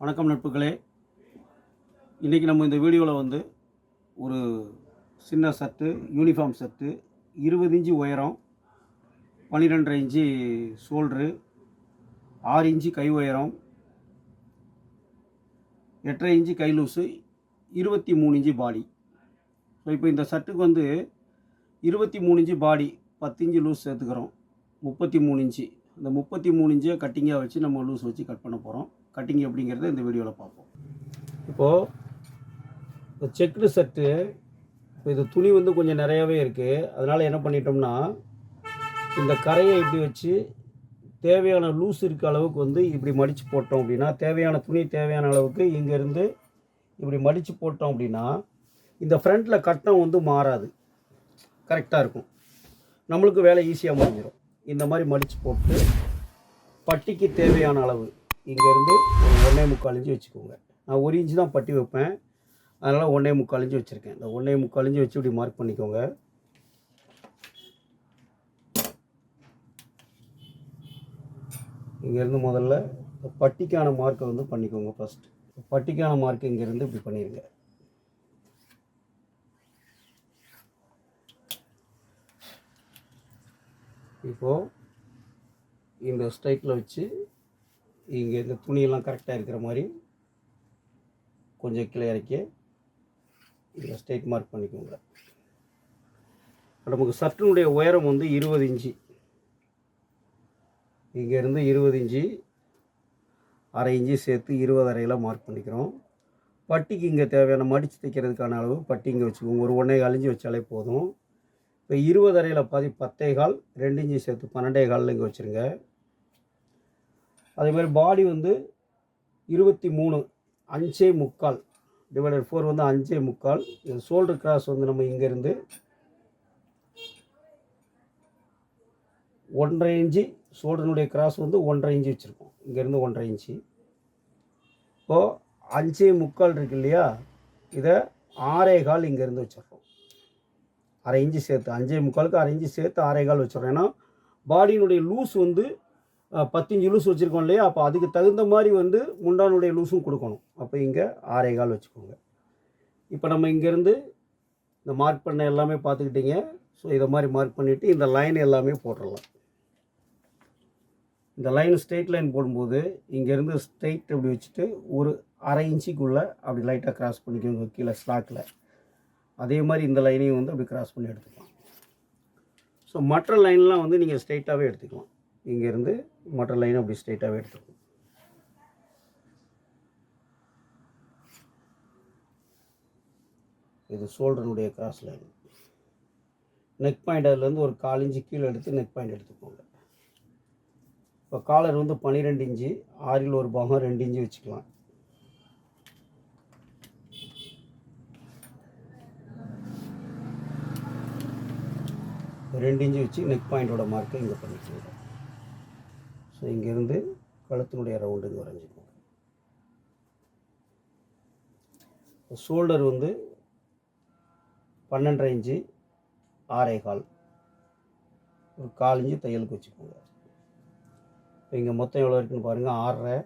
வணக்கம் நட்புகளே. இன்றைக்கி நம்ம இந்த வீடியோவில் வந்து ஒரு சின்ன சட்டு யூனிஃபார்ம் சட்டு இருபது இன்ச்சு உயரம் பன்னிரெண்டரை இன்ச்சு ஷோல்ட்ரு ஆறு இன்ச்சு கை உயரம் எட்டரை இன்ச்சு கை லூஸு இருபத்தி மூணு இன்ச்சு பாடி. ஸோ இப்போ இந்த சட்டுக்கு வந்து இருபத்தி மூணு இன்ச்சு பாடி பத்து இன்ச்சு லூஸ் சேர்த்துக்கிறோம். முப்பத்தி மூணு இன்ச்சு. இந்த முப்பத்தி மூணு இன்ச்சை கட்டிங்காக வச்சு நம்ம லூஸ் வச்சு கட் பண்ண போகிறோம் கட்டிங் எப்படிங்கிறத இந்த வீடியோவில் பார்ப்போம். இப்போது இந்த செக்குடு சட்டு இப்போ இது துணி வந்து கொஞ்சம் நிறையாவே இருக்குது அதனால் என்ன பண்ணிட்டோம்னா இந்த கரையை இப்படி வச்சு தேவையான லூஸ் இருக்க அளவுக்கு வந்து இப்படி மடித்து போட்டோம் அப்படின்னா தேவையான துணி தேவையான அளவுக்கு இங்கேருந்து இப்படி மடித்து போட்டோம் அப்படின்னா இந்த ஃப்ரண்ட்டில் கட்டம் வந்து மாறாது. கரெக்டாக இருக்கும். நம்மளுக்கு வேலை ஈஸியாக முடிஞ்சிடும் இந்த மாதிரி மடித்து போட்டு பட்டிக்கு தேவையான அளவு இங்கேருந்து ஒரு ஒன்றே முக்கால் இஞ்சி வச்சுக்கோங்க. நான் ஒரு இன்ச்சு தான் பட்டி வைப்பேன். அதனால் ஒன்றே முக்கால் இஞ்சி வச்சுருக்கேன். இந்த ஒன்றே முக்கால் இஞ்சி வச்சு இப்படி மார்க் பண்ணிக்கோங்க. இங்கேருந்து முதல்ல இந்த பட்டிக்கான மார்க்கை வந்து பண்ணிக்கோங்க ஃபஸ்ட்டு பட்டிக்கான மார்க் இங்கேருந்து இப்படி பண்ணிடுங்க இப்போது இந்த ஸ்ட்ரைட்டில் வச்சு இங்கே இந்த துணியெல்லாம் கரெக்டாக இருக்கிற மாதிரி கொஞ்சம் கீழே இறக்கி இந்த ஸ்ட்ரைட் மார்க் பண்ணிக்கோங்க. நமக்கு சர்ட்டினுடைய உயரம் வந்து இருபது இன்ச்சு. இங்கேருந்து இருபது இன்ச்சு அரை இன்ச்சு சேர்த்து இருபது அறையில் மார்க் பண்ணிக்கிறோம். பட்டிக்கு இங்கே தேவையான மடித்து தைக்கிறதுக்கான அளவு பட்டி இங்கே வச்சுக்கோங்க. ஒரு ஒன்றே கால் இஞ்சி வச்சாலே போதும். இப்போ இருபது அறையில் பாதி பத்தே கால் ரெண்டு இஞ்சி சேர்த்து பன்னெண்டே காலில் இங்கே வச்சுருங்க. அதே மாதிரி பாடி வந்து இருபத்தி மூணு அஞ்சே முக்கால். டிவைடட் ஃபோர் வந்து அஞ்சே முக்கால். இது ஷோல்டர் கிராஸ் வந்து நம்ம இங்கேருந்து ஒன்றரை இன்ச்சு ஷோல்டருடைய கிராஸ் வந்து ஒன்றரை இன்ச்சு வச்சுருக்கோம். இங்கேருந்து ஒன்றரை இன்ச்சு. இப்போது அஞ்சே முக்கால் இருக்கு இல்லையா? இதை ஆறே கால் இங்கேருந்து வச்சிடுறோம் அரை இன்ச்சு சேர்த்து அஞ்சே முக்காலுக்கு அரை இன்ச்சு சேர்த்து ஆறே கால் வச்சிடறோம் ஏன்னா பாடியினுடைய லூஸ் வந்து அஹ், பத்து லூஸ் வச்சுருக்கோம் இல்லையா? அப்போ அதுக்கு தகுந்த மாதிரி வந்து முண்டானுடைய லூஸும் கொடுக்கணும். அப்போ இங்கே ஆறே கால் வச்சுக்கோங்க. இப்போ நம்ம இங்கேருந்து இந்த மார்க் பண்ண எல்லாமே பார்த்துக்கிட்டீங்க. ஸோ இதை மாதிரி மார்க் பண்ணிவிட்டு இந்த லைன் எல்லாமே போட்டுடலாம். இந்த லைன் ஸ்ட்ரெயிட் லைன் போடும்போது இங்கேருந்து ஸ்ட்ரெயிட் அப்படி வச்சுட்டு ஒரு அரை இன்ச்சுக்குள்ளே அப்படி லைட்டாக கிராஸ் பண்ணிக்கோங்க கீழே ஸ்லாக்கில் அதே மாதிரி இந்த லைனையும் வந்து அப்படி கிராஸ் பண்ணி எடுத்துக்கலாம். ஸோ மற்ற லைன்லாம் வந்து நீங்கள் ஸ்ட்ரெயிட்டாகவே எடுத்துக்கலாம். இங்கேருந்து மற்ற லைன் அப்படி ஸ்ட்ரெயிட்டாகவே எடுத்துக்கலாம் இது ஷோல்டருடைய கிராஸ் லைன் நெக் பாயிண்ட் அதுலேருந்து ஒரு கால் இன்ச்சு கீழே எடுத்து நெக் பாயிண்ட் எடுத்துக்கோங்க. இப்போ காலர் வந்து பன்னிரெண்டு இன்ச்சு ஆறில் ஒரு பாகம் ரெண்டு இன்ச்சு வச்சுக்கலாம். ரெண்டு இன்ச்சு வச்சு நெக் பாயிண்டோட மார்க்கை இங்கே பண்ணிக்கலாம் ஸோ இங்கேருந்து கழுத்தினுடைய ரவுண்டு வரைஞ்சிக்கோங்க ஷோல்டர் வந்து பன்னெண்டரை இன்ச்சு ஆறே கால். ஒரு கால் இன்ச்சு தையலுக்கு வச்சுக்கோங்க. இப்போ இங்கே மொத்தம் எவ்வளோ இருக்குன்னு பாருங்கள் ஆறரை.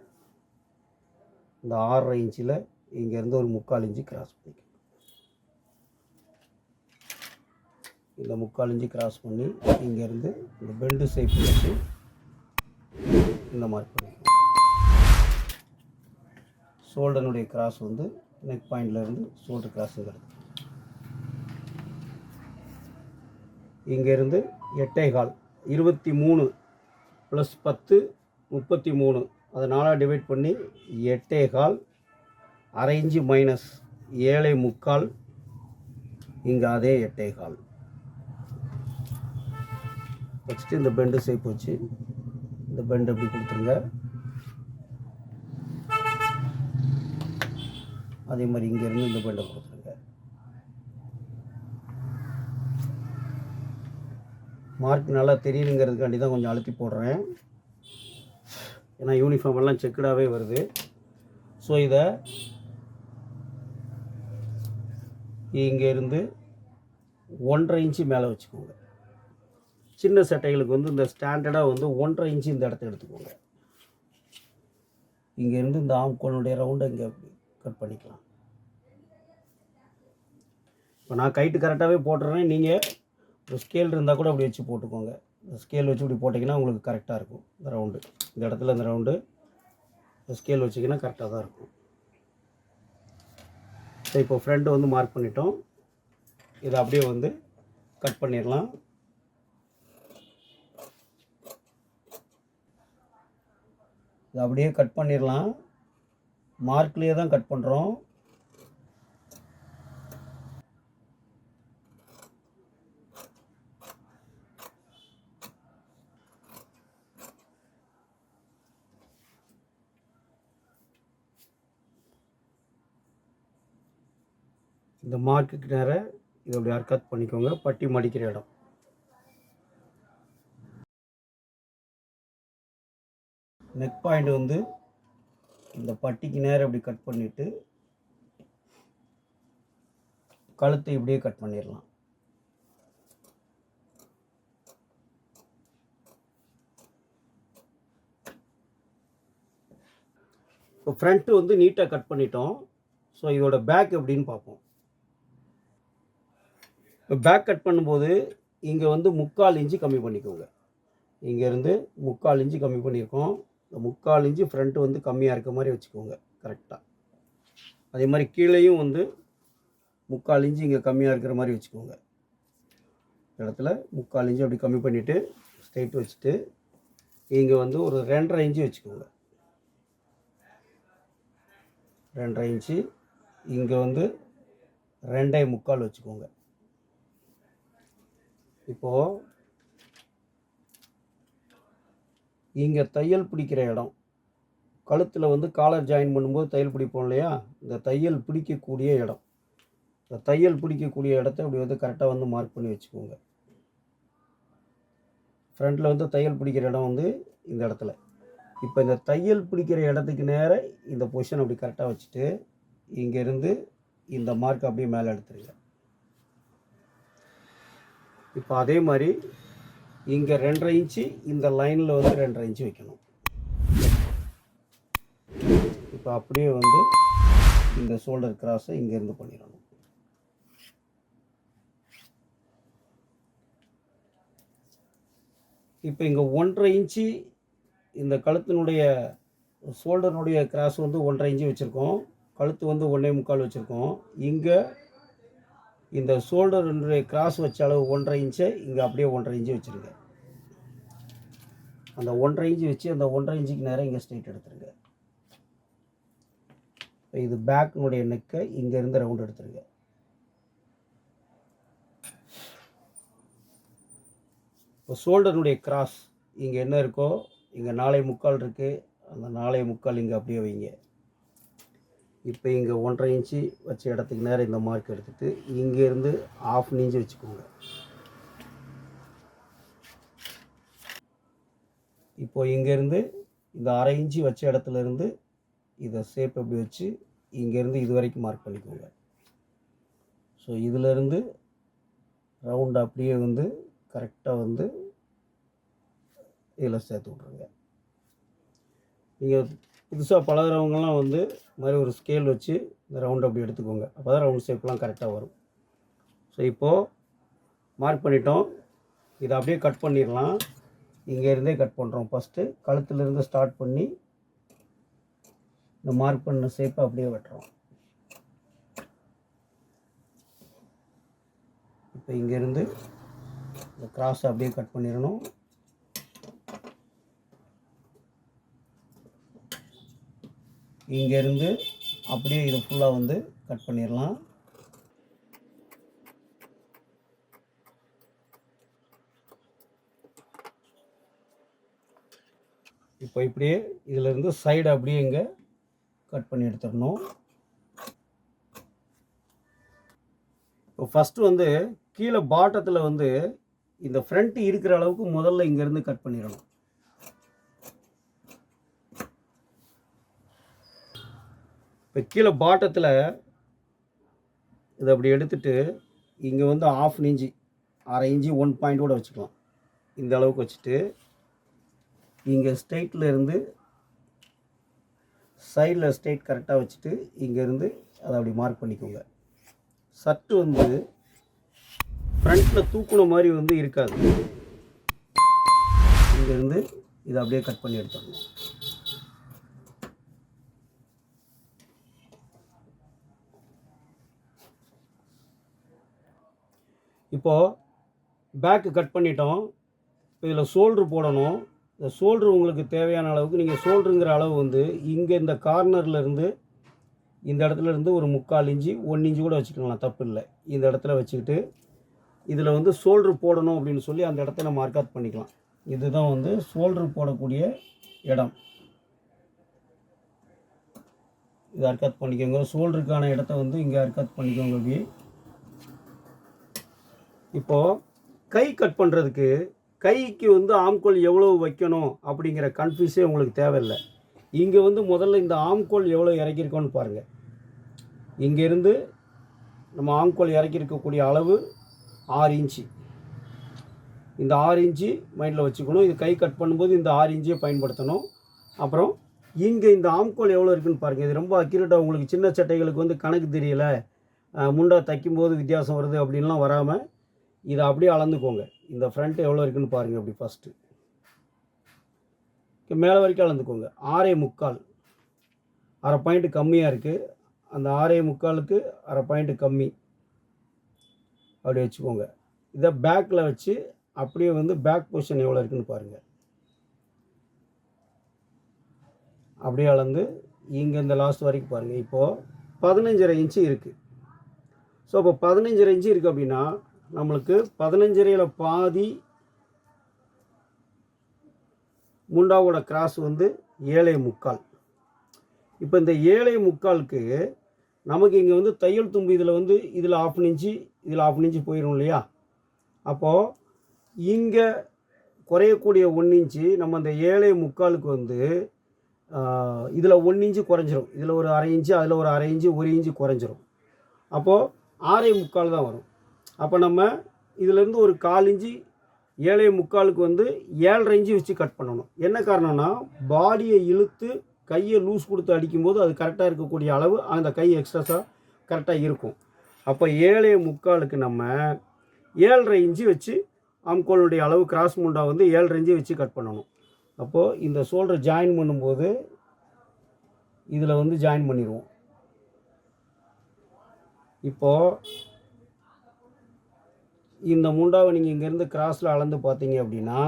இந்த ஆறரை இன்ச்சில் இங்கேருந்து ஒரு முக்கால் இன்ச்சு கிராஸ் பண்ணிக்கோங்க. இந்த முக்கால் இன்ச்சு கிராஸ் பண்ணி இங்கேருந்து இந்த பெண்டு ஷேப் வச்சு இந்த மாதிரி பண்ணிக்கோங்க. ஷோல்டனுடைய கிராஸ் வந்து நெக் பாயிண்ட்லேருந்து ஷோல்டர் கிராஸுங்கிறது இங்கேருந்து எட்டே கால் இருபத்தி மூணு ப்ளஸ் பத்து முப்பத்தி மூணு. அதை நாலாக டிவைட் பண்ணி எட்டே கால் அரை இன்ச்சு மைனஸ் ஏழை முக்கால் இங்கே அதே எட்டே கால். வச்சுட்டு இந்த பெண்டு சேப்பு வச்சு இந்த பெண்ட் அப்படி கொடுத்துருங்க. அதே மாதிரி இங்கேருந்து இந்த பெண்டை கொடுத்துருங்க. மார்க் நல்லா தெரியணுங்கிறதுக்காண்டி தான் கொஞ்சம் அழுத்தி போடுறேன். ஏன்னா யூனிஃபார்ம் எல்லாம் செக்கடாகவே வருது. ஸோ இதை இங்கேருந்து ஒன்றரை இன்ச்சு மேலே வச்சுக்கோங்க. சின்ன சட்டைகளுக்கு வந்து இந்த ஸ்டாண்டர்டாக வந்து ஒன்றரை இன்ச்சு இந்த இடத்த எடுத்துக்கோங்க. இங்கேருந்து இந்த ஆம்கோனுடைய ரவுண்டை இங்கே கட் பண்ணிக்கலாம். இப்போ நான் கைட்டு கரெக்டாகவே போட்டுறேன். நீங்கள் ஒரு ஸ்கேல் இருந்தால் கூட அப்படி வச்சு போட்டுக்கோங்க. இந்த ஸ்கேல் வச்சு இப்படி போட்டிங்கன்னா உங்களுக்கு கரெக்டாக இருக்கும். இந்த ரவுண்டு இந்த இடத்துல இந்த ரவுண்டு ஸ்கேல் வச்சிங்கன்னா கரெக்டாக தான் இருக்கும். ஸோ இப்போ ஃப்ரெண்டு வந்து மார்க் பண்ணிட்டோம். இதை அப்படியே வந்து கட் பண்ணிடலாம். இது அப்படியே கட் பண்ணிடலாம். மார்க்லேயே தான் கட் பண்ணுறோம் இந்த மார்க்குக்கு நேராக இதை அப்படி அர்க்கத் பண்ணிக்கோங்க. பட்டி மடிக்கிற இடம். நெக் பாயிண்ட் வந்து இந்த பட்டிக்கு நேரம் இப்படி கட் பண்ணிவிட்டு கழுத்தை இப்படியே கட் பண்ணிடலாம். இப்போ ஃப்ரண்ட்டு வந்து நீட்டாக கட் பண்ணிட்டோம். ஸோ இதோட பேக் எப்படின்னு பார்ப்போம். இப்போ பேக் கட் பண்ணும்போது இங்கே வந்து முக்கால் இன்ச்சு கம்மி பண்ணிக்கோங்க. இங்கேருந்து முக்கால் இன்ச்சு கம்மி பண்ணியிருக்கோம். முக்கால் இன்ச்சு ஃப்ரண்ட்டு வந்து கம்மியாக இருக்க மாதிரி வச்சுக்கோங்க கரெக்டாக அதே மாதிரி கீழேயும் வந்து முக்கால் இன்ச்சு இங்கே கம்மியாக இருக்கிற மாதிரி வச்சுக்கோங்க. இடத்துல முக்கால் இன்ச்சு அப்படி கம்மி பண்ணிவிட்டு ஸ்ட்ரைட் வச்சுட்டு இங்கே வந்து ஒரு ரெண்டரை இன்ச்சு வச்சுக்கோங்க. ரெண்டரை இன்ச்சு இங்கே வந்து ரெண்டே முக்கால் வச்சுக்கோங்க. இப்போது இங்கே தையல் பிடிக்கிற இடம். கழுத்தில் வந்து காலர் ஜாயின் பண்ணும்போது தையல் பிடிப்போம் இல்லையா? இந்த தையல் பிடிக்கக்கூடிய இடம். இந்த தையல் பிடிக்கக்கூடிய இடத்த இப்படி வந்து கரெக்டாக வந்து மார்க் பண்ணி வச்சுக்கோங்க. ஃப்ரண்ட்டில் வந்து தையல் பிடிக்கிற இடம் வந்து இந்த இடத்துல. இப்போ இந்த தையல் பிடிக்கிற இடத்துக்கு நேராக இந்த பொசிஷன் அப்படி கரெக்டாக வச்சுட்டு இங்கேருந்து இந்த மார்க் அப்படியே மேலே எடுத்துருங்க. இப்போ அதே மாதிரி இங்கே ரெண்டரை இன்ச்சு இந்த லைனில் வந்து ரெண்டரை இன்ச்சு வைக்கணும். இப்போ அப்படியே வந்து இந்த ஷோல்டர் கிராஸை இங்கேருந்து பண்ணிடணும். இப்போ இங்கே ஒன்றரை இன்ச்சு இந்த கழுத்தினுடைய ஷோல்டருடைய கிராஸ் வந்து ஒன்றரை இன்ச்சு வச்சுருக்கோம். கழுத்து வந்து ஒன்றே முக்கால் வச்சுருக்கோம். இங்கே இந்த ஷோல்டருடைய கிராஸ் வச்ச அளவு ஒன்றரை இன்ச்சை இங்கே அப்படியே ஒன்றரை இன்ச்சு வச்சுருங்க. அந்த ஒன்றரை இன்ச்சு வச்சு அந்த ஒன்றரை இன்ச்சுக்கு நேரம் இங்கே ஸ்ட்ரைட் எடுத்துருங்க. இப்போ இது பேக்கினுடைய நெக்கை இங்கேருந்து ரவுண்ட் எடுத்துருங்க. இப்போ ஷோல்டருடைய கிராஸ் இங்கே என்ன இருக்கோ இங்கே நாளை முக்கால் இருக்குது அந்த நாளை முக்கால் இங்கே அப்படியே வைங்க. இப்போ இங்கே ஒன்றரை இன்ச்சு வச்ச இடத்துக்கு நேரம் இந்த மார்க் எடுத்துட்டு இங்கேருந்து ஆஃப் இன்ச்சு வச்சுக்கோங்க. இப்போது இங்கேருந்து இந்த அரை இன்ச்சு வச்ச இடத்துலேருந்து இதை ஷேப் எப்படி வச்சு இங்கேருந்து இது வரைக்கும் மார்க் பண்ணிக்கோங்க. ஸோ இதிலேருந்து ரவுண்ட் அப்படியே வந்து கரெக்டாக வந்து இதில் சேர்த்து விட்ருங்க. நீங்கள் புதுசாக பழகிறவங்கலாம் வந்து இந்த மாதிரி ஒரு ஸ்கேல் வச்சு இந்த ரவுண்ட் அப்படி எடுத்துக்கோங்க. அப்போ தான் ரவுண்ட் ஷேப்லாம் கரெக்டாக வரும். ஸோ இப்போது மார்க் பண்ணிட்டோம். இதை அப்படியே கட் பண்ணிடலாம். இங்கேருந்தே கட் பண்ணுறோம் ஃபஸ்ட்டு கழுத்துலேருந்து ஸ்டார்ட் பண்ணி இந்த மார்க் பண்ண ஷேப்பை அப்படியே வெட்டுறோம். இப்போ இங்கேருந்து இந்த கிராஸை அப்படியே கட் பண்ணிடணும். இங்கேருந்து அப்படியே இது ஃபுல்லாக வந்து கட் பண்ணிடலாம். இப்போ இப்படியே இதிலேருந்து சைடு அப்படியே இங்கே கட் பண்ணி எடுத்துடணும். இப்போ ஃபஸ்ட்டு வந்து கீழே பாட்டத்தில் வந்து இந்த ஃப்ரண்ட் இருக்கிற அளவுக்கு முதல்ல இங்கேருந்து கட் பண்ணிடணும். இப்போ கீழே பாட்டத்தில் இதை அப்படி எடுத்துட்டு இங்கே வந்து ஆஃப் இன்ச்சு அரை இன்ச்சு ஒன் பாயிண்ட் கூட வச்சுக்கலாம். இந்த அளவுக்கு வச்சுட்டு இங்கே ஸ்ட்ரைட்டில் இருந்து சைடில் ஸ்ட்ரெயிட் கரெக்டாக வச்சுட்டு இங்கேருந்து அதை அப்படி மார்க் பண்ணிக்கோங்க. சட்டு வந்து ஃப்ரண்ட்டில் தூக்குன மாதிரி வந்து இருக்காது. இங்கேருந்து இதை அப்படியே கட் பண்ணி எடுத்துடணும். இப்போது பேக்கு கட் பண்ணிட்டோம். இதில் ஷோல்ட்ரு போடணும். இந்த ஷோல்ட்ரு உங்களுக்கு தேவையான அளவுக்கு நீங்கள் ஷோல்ட்ருங்கிற அளவு வந்து இங்கே இந்த கார்னர்லேருந்து இந்த இடத்துல இருந்து ஒரு முக்கால் இஞ்சி ஒன் இஞ்சி கூட வச்சுக்கலாம் தப்பு இல்லை. இந்த இடத்துல வச்சுக்கிட்டு இதில் வந்து ஷோல்ட்ரு போடணும் அப்படின்னு சொல்லி அந்த இடத்த நம்ம மார்க் பண்ணிக்கலாம். இதுதான் வந்து ஷோல்ட்ரு போடக்கூடிய இடம். இது அர்க்காத் பண்ணிக்கோங்க. ஷோல்டருக்கான இடத்த வந்து இங்கே அர்க்காத் பண்ணிக்கோங்க அப்படி இப்போது கை கட் பண்ணுறதுக்கு கைக்கு வந்து ஆம்கோல் எவ்வளோ வைக்கணும் அப்படிங்கிற கன்ஃபியூஸே உங்களுக்கு தேவையில்லை. இங்கே வந்து முதல்ல இந்த ஆம்கோல் எவ்வளோ இறக்கியிருக்கோன்னு பாருங்கள் இங்கேருந்து நம்ம ஆம்கோல் இறக்கியிருக்கக்கூடிய அளவு ஆறு இன்ச்சு. இந்த ஆறு இன்ச்சு மைண்டில் வச்சுக்கணும். இது கை கட் பண்ணும்போது இந்த ஆறு இன்ச்சியை பயன்படுத்தணும். அப்புறம் இங்கே இந்த ஆம்கோல் எவ்வளோ இருக்குன்னு பாருங்கள் இது ரொம்ப அக்யூரேட்டாக உங்களுக்கு சின்ன சட்டைகளுக்கு வந்து கணக்கு தெரியல. முண்டா தைக்கும்போது வித்தியாசம் வருது அப்படின்லாம் வராமல் இதை அப்படியே அளந்துக்கோங்க. இந்த ஃப்ரண்ட் எவ்வளோ இருக்குன்னு பாருங்கள் அப்படி ஃபஸ்ட்டு மேலே வரைக்கும் அளந்துக்கோங்க. ஆறே முக்கால். அரை பாயிண்ட் கம்மியாக இருக்குது அந்த ஆறே முக்காலுக்கு அரை பாயிண்ட் கம்மி. அப்படி வச்சுக்கோங்க. இதை பேக்கில் வச்சு அப்படியே வந்து பேக் பொசிஷன் எவ்வளோ இருக்குன்னு பாருங்கள் அப்படியே அளந்து இங்கே இந்த லாஸ்ட் வரைக்கும் பாருங்கள் இப்போது பதினஞ்சரை இன்ச்சு இருக்குது ஸோ இப்போ பதினஞ்சரை இன்ச்சு இருக்குது அப்படின்னா நம்மளுக்கு பதினஞ்சரையில் பாதி முண்டாவோட கிராஸ் வந்து ஏழை முக்கால். இப்போ இந்த ஏழை முக்காலுக்கு நமக்கு இங்கே வந்து தையல் தும்பு இதில் வந்து இதில் ஆஃப் இன்ச்சு இதில் ஆஃப் இன்ச்சு போயிடும் இல்லையா? அப்போது இங்கே குறையக்கூடிய ஒன் இன்ச்சு நம்ம அந்த ஏழை முக்காலுக்கு வந்து இதில் ஒன் இன்ச்சு குறைஞ்சிரும். இதில் ஒரு அரை இன்ச்சு அதில் ஒரு அரை இன்ச்சு ஒரு இன்ச்சு குறைஞ்சிரும். அப்போது ஆறே முக்கால் தான் வரும். அப்போ நம்ம இதிலேருந்து ஒரு கால் இஞ்சி ஏழை முக்காலுக்கு வந்து ஏழரை இஞ்சி வச்சு கட் பண்ணணும். என்ன காரணம்னா பாடியை இழுத்து கையை லூஸ் கொடுத்து அடிக்கும்போது அது கரெக்டாக இருக்கக்கூடிய அளவு அந்த கை எக்ஸ்ட்ராஸாக கரெக்டாக இருக்கும். அப்போ ஏழை முக்காலுக்கு நம்ம ஏழரை இஞ்சி வச்சு ஆம்கோலுடைய அளவு கிராஸ் முண்டா வந்து ஏழரை இஞ்சி வச்சு கட் பண்ணணும். அப்போது இந்த ஷோல்டர் ஜாயின் பண்ணும்போது இதில் வந்து ஜாயின் பண்ணிடுவோம் இப்போது இந்த மூண்டாவை நீங்கள் இங்கேருந்து கிராஸில் அளந்து பார்த்தீங்க அப்படின்னா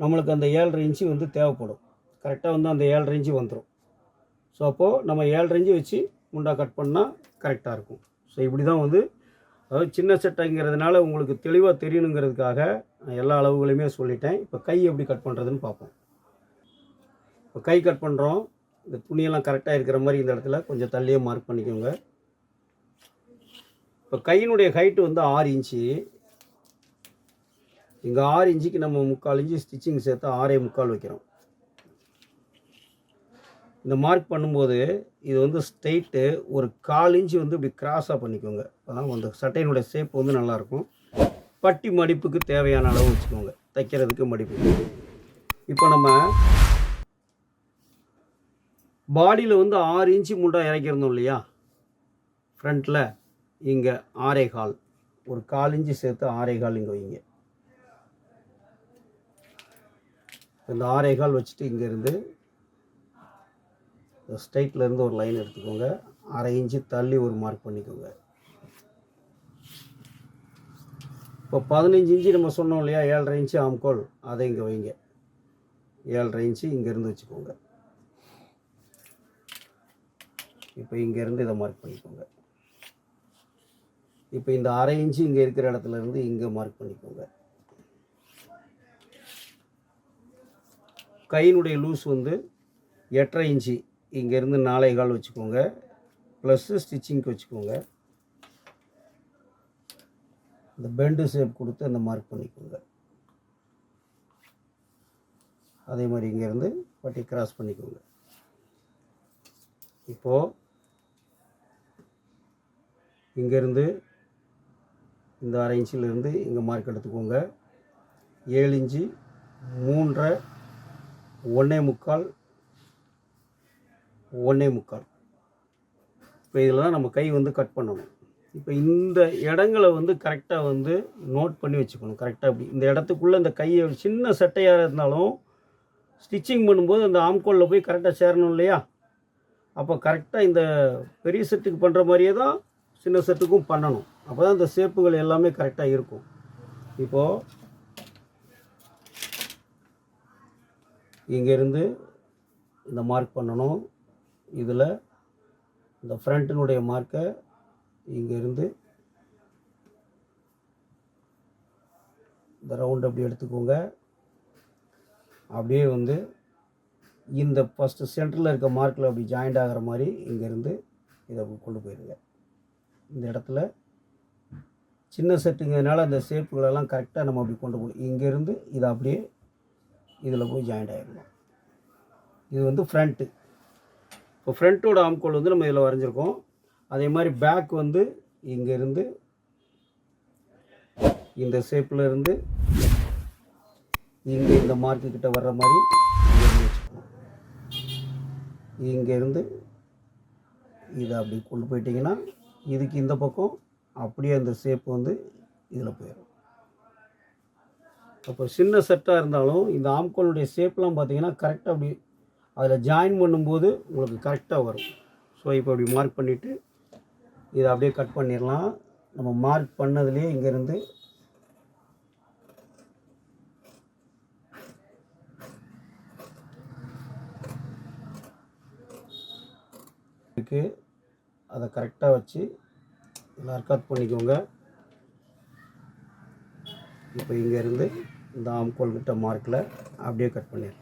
நம்மளுக்கு அந்த ஏழரை இன்ச்சு வந்து தேவைப்படும். கரெக்டாக வந்து அந்த ஏழரை இன்ச்சு வந்துடும் ஸோ அப்போது நம்ம ஏழரை இன்ச்சு வச்சு முண்டா கட் பண்ணால் கரெக்டாக இருக்கும். ஸோ இப்படி தான் வந்து அதாவது சின்ன சட்டைங்கிறதுனால உங்களுக்கு தெளிவாக தெரியணுங்கிறதுக்காக நான் எல்லா அளவுகளையுமே சொல்லிட்டேன். இப்போ கை எப்படி கட் பண்ணுறதுன்னு பார்ப்போம். இப்போ கை கட் பண்ணுறோம் இந்த துணியெல்லாம் கரெக்டாக இருக்கிற மாதிரி இந்த இடத்துல கொஞ்சம் தள்ளியே மார்க் பண்ணிக்கோங்க. இப்போ கையினுடைய ஹைட்டு வந்து ஆறு இன்ச்சு. இங்கே ஆறு இன்ச்சுக்கு நம்ம முக்கால் இன்ச்சு ஸ்டிச்சிங் சேர்த்து ஆறே முக்கால் வைக்கிறோம். இந்த மார்க் பண்ணும்போது இது வந்து ஸ்ட்ரெயிட்டு ஒரு கால் இன்ச்சு வந்து இப்படி கிராஸாக பண்ணிக்கோங்க. அதான் அந்த சட்டையினுடைய ஷேப் வந்து நல்லாயிருக்கும் பட்டி மடிப்புக்கு தேவையான அளவு வச்சுக்கோங்க. தைக்கிறதுக்கு மடிப்பு. இப்போ நம்ம பாடியில் வந்து ஆறு இன்ச்சு முண்டா இறக்கிருந்தோம் இல்லையா? ஃப்ரண்ட்டில் இங்கே ஆறே கால். ஒரு கால் இஞ்சி சேர்த்து ஆறே கால் இங்கே வைங்க. இந்த ஆறே கால் வச்சுட்டு இங்கேருந்து ஸ்ட்ரைட்டில் ஒரு லைன் எடுத்துக்கோங்க. அரை இன்ச்சு தள்ளி ஒரு மார்க் பண்ணிக்கோங்க. இப்போ பதினஞ்சு இன்ச்சு நம்ம சொன்னோம் இல்லையா? ஏழரை இன்ச்சு ஆம்கோல் அதை இங்கே வைங்க. ஏழரை இன்ச்சு இங்கேருந்து வச்சுக்கோங்க. இப்போ இங்கேருந்து இதை மார்க் பண்ணிக்கோங்க. இப்போ இந்த அரை இன்ச்சு இங்கே இருக்கிற இடத்துல இருந்து இங்கே மார்க் பண்ணிக்கோங்க. கையினுடைய லூஸ் வந்து எட்டரை இன்ச்சு. இங்கேருந்து நாலே கால் வச்சுக்கோங்க. ப்ளஸ்ஸு ஸ்டிச்சிங்க்கு வச்சுக்கோங்க. இந்த பெண்டு ஷேப் கொடுத்து அந்த மார்க் பண்ணிக்கோங்க. அதே மாதிரி இங்கேருந்து பட்டி கிராஸ் பண்ணிக்கோங்க. இப்போது இங்கேருந்து இந்த அரை இன்ச்சிலேருந்து இங்கே மார்க் எடுத்துக்கோங்க. ஏழு இன்ச்சு மூன்றரை ஒன்றே முக்கால் ஒன்றே முக்கால். இப்போ இதில் தான் நம்ம கை வந்து கட் பண்ணணும். இப்போ இந்த இடங்களை வந்து கரெக்டாக வந்து நோட் பண்ணி வச்சுக்கணும். கரெக்டாக அப்படி இந்த இடத்துக்குள்ளே இந்த கையை சின்ன சட்டையாக இருந்தாலும் ஸ்டிச்சிங் பண்ணும்போது அந்த ஆம்கோலில் போய் கரெக்டாக சேரணும் இல்லையா? அப்போ கரெக்டாக இந்த பெரிய செட்டுக்கு பண்ணுற மாதிரியே தான் சின்ன செட்டுக்கும் பண்ணணும். அப்போ தான் இந்த ஷேப்புகள் எல்லாமே கரெக்டாக இருக்கும். இப்போது இங்கேருந்து இந்த மார்க் பண்ணணும். இதில் இந்த ஃப்ரண்ட்டினுடைய மார்க்கை இங்கேருந்து இந்த ரவுண்ட் அப்படி எடுத்துக்கோங்க. அப்படியே வந்து இந்த ஃபஸ்ட்டு சென்டரில் இருக்க மார்க்கில் அப்படி ஜாயிண்ட் ஆகிற மாதிரி இங்கேருந்து இதை கொண்டு போயிருங்க. இந்த இடத்துல. சின்ன செட்டுங்கிறதுனால அந்த ஷேப்புகளெல்லாம் கரெக்டாக நம்ம அப்படி கொண்டு போகணும் இங்கேருந்து இதை அப்படியே இதில் போய் ஜாயிண்ட் ஆகிடணும் இது வந்து ஃப்ரண்ட்டு இப்போ ஃப்ரண்ட்டோட ஆம்கோல் வந்து நம்ம இதில் வரைஞ்சிருக்கோம். அதே மாதிரி பேக் வந்து இங்கேருந்து இந்த ஷேப்பில் இருந்து இங்கே இந்த மார்க்கு கிட்ட வர்ற மாதிரி இங்கேருந்து வச்சுக்கணும் இங்கேருந்து இதை அப்படி கொண்டு போயிட்டிங்கன்னா இதுக்கு இந்த பக்கம் அப்படியே அந்த ஷேப் வந்து இதில் போயிடும் அப்போ சின்ன செட்டாக இருந்தாலும் இந்த ஆம்கோலுடைய ஷேப்லாம் பார்த்தீங்கன்னா கரெக்டாக அப்படி அதில் ஜாயின் பண்ணும்போது உங்களுக்கு கரெக்டாக வரும். ஸோ இப்போ அப்படி மார்க் பண்ணிவிட்டு இதை அப்படியே கட் பண்ணிடலாம். நம்ம மார்க் பண்ணதுலேயே இங்கேருந்து இருக்குது அதை கரெக்டாக வச்சு நல்லா கட் பண்ணிக்கோங்க. இப்போ இங்கேருந்து இந்த ஆம்கோல் கிட்ட மார்க்கில் அப்படியே கட் பண்ணிடலாம்.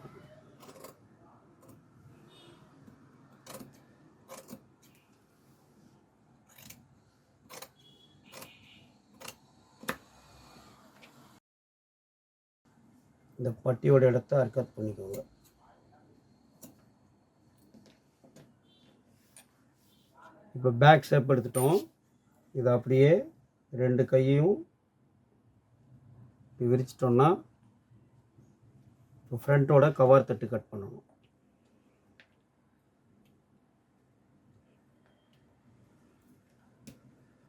இந்த பட்டியோட இடத்த அர்க்கத் பண்ணிக்கோங்க. இப்போ பேக் ஷேப் எடுத்துட்டோம். இதை அப்படியே ரெண்டு கையையும் விரிச்சிட்டோன்னா விரிச்சிட்டோம்னா இப்போ ஃப்ரண்ட்டோட கவர் தட்டு கட் பண்ணணும்.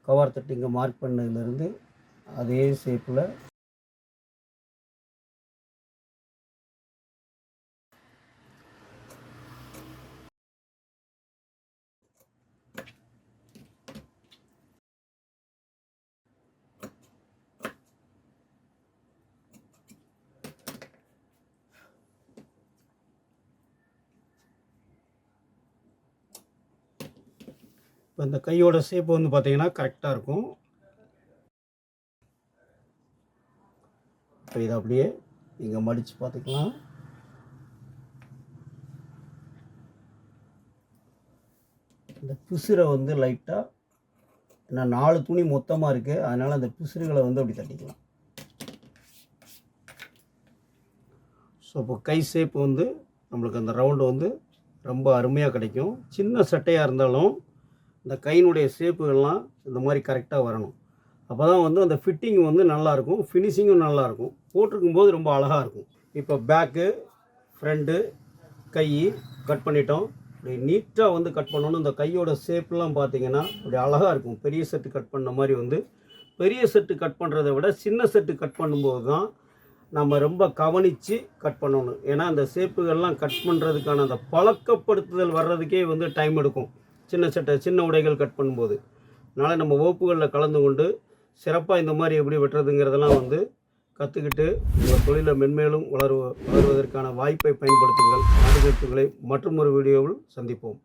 கவர் தட்டு இங்கே மார்க் பண்ணதுலேருந்து அதே ஷேப்பில் கையோட ஷேப் வந்து பார்த்தீங்கன்னா கரெக்டாக இருக்கும். இப்போ இதை அப்படியே இங்கே மடித்து பார்த்துக்கலாம். இந்த பிசுரை வந்து லைட்டாக ஏன்னா நாலு துணி மொத்தமாக இருக்குது அதனால் அந்த பிசுறுகளை வந்து அப்படி தட்டிக்கலாம். ஸோ இப்போ கை ஷேப் வந்து நம்மளுக்கு அந்த ரவுண்டு வந்து ரொம்ப அருமையாக கிடைக்கும். சின்ன சட்டையாக இருந்தாலும் இந்த கையினுடைய ஷேப்புகள்லாம் இந்த மாதிரி கரெக்டாக வரணும். அப்போ தான் வந்து அந்த ஃபிட்டிங் வந்து நல்லாயிருக்கும் ஃபினிஷிங்கும் நல்லாயிருக்கும். போட்டிருக்கும் போது ரொம்ப அழகாக இருக்கும். இப்போ பேக்கு ஃப்ரண்ட்டு கை கட் பண்ணிட்டோம். இப்படி நீட்டாக வந்து கட் பண்ணணும் இந்த கையோட ஷேப்லாம் பார்த்தீங்கன்னா அப்படி அழகாக இருக்கும். பெரிய செட்டு கட் பண்ண மாதிரி வந்து. பெரிய செட்டு கட் பண்ணுறதை விட சின்ன செட்டு கட் பண்ணும்போது தான் நம்ம ரொம்ப கவனித்து கட் பண்ணணும். ஏன்னா அந்த ஷேப்புகள்லாம் கட் பண்ணுறதுக்கான அந்த பழக்கப்படுத்துதல் வர்றதுக்கே வந்து டைம் எடுக்கும். சின்ன சட்டை சின்ன உடைகள் கட் பண்ணும்போது. அதனால் நம்ம வகுப்புகளில் கலந்து கொண்டு சிறப்பாக இந்த மாதிரி எப்படி வெட்டுறதுங்கிறதெல்லாம் வந்து கற்றுக்கிட்டு உங்கள் தொழிலை மென்மேலும் வளருவ வளருவதற்கான வாய்ப்பை பயன்படுத்துங்கள். மற்றும் ஒரு வீடியோவில் சந்திப்போம்.